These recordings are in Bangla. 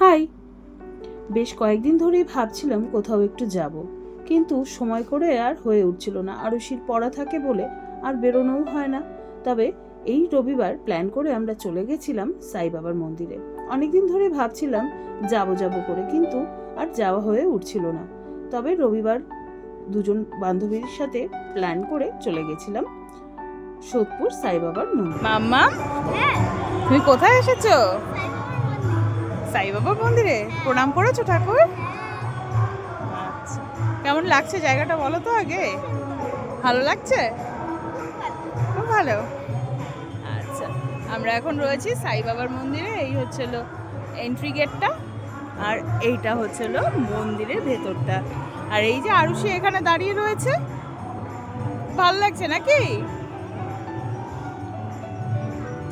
হাই। বেশ কয়েকদিন ধরেই ভাবছিলাম কোথাও একটু যাব কিন্তু সময় করে আর হয়ে উঠছিল না। আরুষির পড়া থাকে বলে আর বেরোনোও হয় না। তবে এই রবিবার প্ল্যান করে আমরা চলে গেছিলাম সাই বাবার মন্দিরে। অনেকদিন ধরে ভাবছিলাম যাব যাব করে কিন্তু আর যাওয়া হয়ে উঠছিল না। তবে রবিবার দুজন বান্ধবীর সাথে প্ল্যান করে চলে গেছিলাম সোদপুর সাই বাবার মন্দির। মাম্মা? তুমি কোথায় এসেছ? সাই বাবার মন্দিরে? প্রণাম করেছ ঠাকুর? আচ্ছা কেমন লাগছে জায়গাটা বলো তো আগে। ভালো লাগছে? খুব ভালো। আচ্ছা আমরা এখন রয়েছি সাই বাবার মন্দিরে। এই হচ্ছিল এন্ট্রি গেটটা আর এইটা হচ্ছিল মন্দিরের ভেতরটা। আর এই যে আরুষি এখানে দাঁড়িয়ে রয়েছে। ভালো লাগছে নাকি?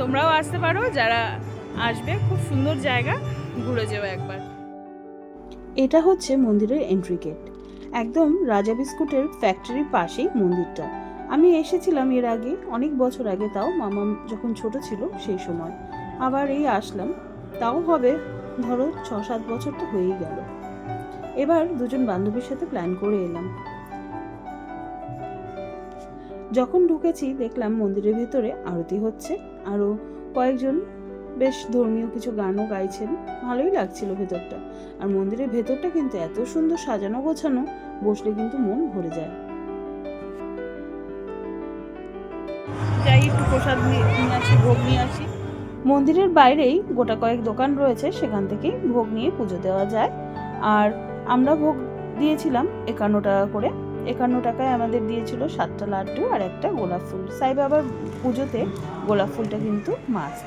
তোমরাও আসতে পারো, যারা আসবে, খুব সুন্দর জায়গা। ঘুরে যেও একবার। এটা হচ্ছে মন্দিরের এন্ট্রি গেট একদম রাজা বিস্কুটের ফ্যাক্টরির পাশেই মন্দিরটা। আমি এসেছিলাম এর আগে, অনেক বছর আগে তাও, মামা যখন ছোট ছিল সেই সময়। আবার এই আসলাম, তাও হবে ধরো ছ সাত বছর তো হয়েই গেল। এবার দুজন বান্ধবীর সাথে প্ল্যান করে এলাম। যখন ঢুকেছি, দেখলাম মন্দিরের ভিতরে আরতি হচ্ছে আরও কয়েকজন বেশ ধর্মীয় কিছু গানও গাইছেন। ভালোই লাগছিল ভেতরটা। আর মন্দিরের ভেতরটা কিন্তু এত সুন্দর সাজানো গোছানো, বসলে কিন্তু মন ভরে যায়। যাই, একটু প্রসাদ নিয়ে আসি, ভোগ নিয়ে আসি। মন্দিরের বাইরেই গোটা কয়েক দোকান রয়েছে, সেখান থেকেই ভোগ নিয়ে পুজো দেওয়া যায়। আর আমরা ভোগ দিয়েছিলাম একান্ন টাকা করে। একান্ন টাকায় আমাদের দিয়েছিল সাতটা লাড্ডু আর একটা গোলাপ ফুল। সাই বাবার পুজোতে গোলাপ ফুলটা কিন্তু মাস্ট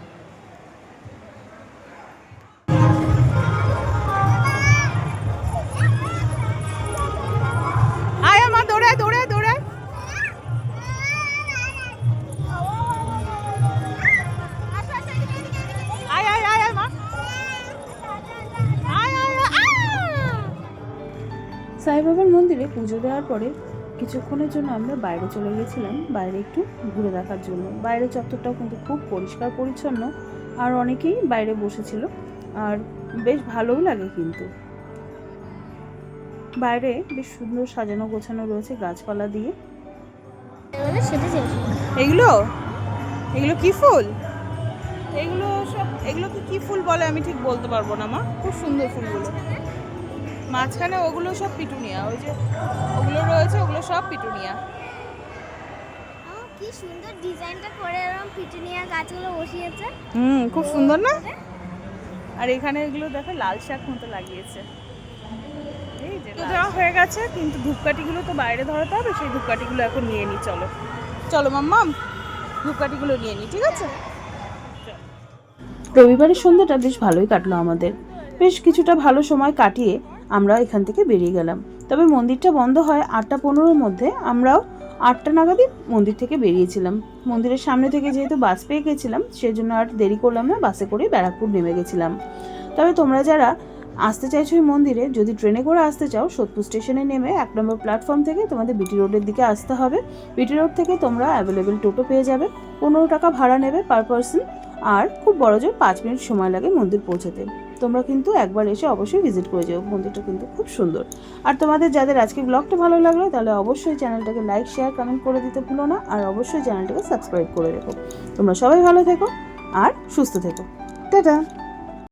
সাই বাবার মন্দিরে পুজো দেওয়ার পরে কিছুক্ষণের জন্য আমরা বাইরে চলে গেছিলাম বাইরে একটু ঘুরে দেখার জন্য। বাইরের চত্বরটাও কিন্তু খুব পরিষ্কার, পরিচ্ছন্ন, আর অনেকেই বাইরে বসেছিল, আর বেশ ভালোও লাগে কিন্তু। বাইরে বেশ সুন্দর সাজানো গোছানো রয়েছে গাছপালা দিয়ে। এগুলো? এগুলো কি ফুল? এগুলো সব এগুলোকে কি ফুল বলে আমি ঠিক বলতে পারব না মা? খুব সুন্দর ফুলগুলো। মাঝখানে ওগুলো সব পিটুনিয়া ওই যে ওগুলো রয়েছে ওগুলো সব পিটুনিয়া। কি সুন্দর ডিজাইনটা করে এরকম পিটুনিয়া গাছগুলো বসিয়েছে। হুম খুব সুন্দর না? আর এখানে এগুলো দেখো লাল শাক মতো লাগিয়েছে। এই তো দেওয়া হয়ে গেছে কিন্তু ধূপকাঠিগুলো তো বাইরে ধরাতে হবে সেই ধূপকাঠিগুলো এখন নিয়ে নিই চলো। চলো মাম্মাম ধূপকাঠিগুলো নিয়ে নিই ঠিক আছে? রবিবারের সন্ধ্যাটা বেশ ভালোই কাটলো আমাদের। বেশ কিছুটা ভালো সময় কাটিয়ে আমরা এখান থেকে বেরিয়ে গেলাম। তবে মন্দিরটা বন্ধ হয় আটটা পনেরোর মধ্যে। আমরাও আটটা নাগাদই মন্দির থেকে বেরিয়েছিলাম। মন্দিরের সামনে থেকে যেহেতু বাস পেয়ে গেছিলাম, সেজন্য আর দেরি করলাম না, বাসে করে ব্যারাকপুর নেমে গেছিলাম। তবে তোমরা যারা আসতে চাইছো এই মন্দিরে, যদি ট্রেনে করে আসতে চাও, সোদপুর স্টেশনে নেমে এক নম্বর প্ল্যাটফর্ম থেকে তোমাদের বিটি রোডের দিকে আসতে হবে। বিটি রোড থেকে তোমরা অ্যাভেলেবেল টোটো পেয়ে যাবে। পনেরো টাকা ভাড়া নেবে পার পার্সন আর খুব বড় জোর পাঁচ মিনিট সময় লাগে মন্দির পৌঁছাতে। তোমরা কিন্তু একবার এসে অবশ্যই ভিজিট করে যাও। মন্দিরটা কিন্তু খুব সুন্দর। আর তোমাদের যাদের আজকে ব্লগটা ভালো লাগল, তাহলে অবশ্যই চ্যানেলটাকে লাইক শেয়ার কমেন্ট করে দিতে ভুলো না। আর অবশ্যই চ্যানেলটাকে সাবস্ক্রাইব করে রেখো। তোমরা সবাই ভালো থেকো আর সুস্থ থেকো। টাটা!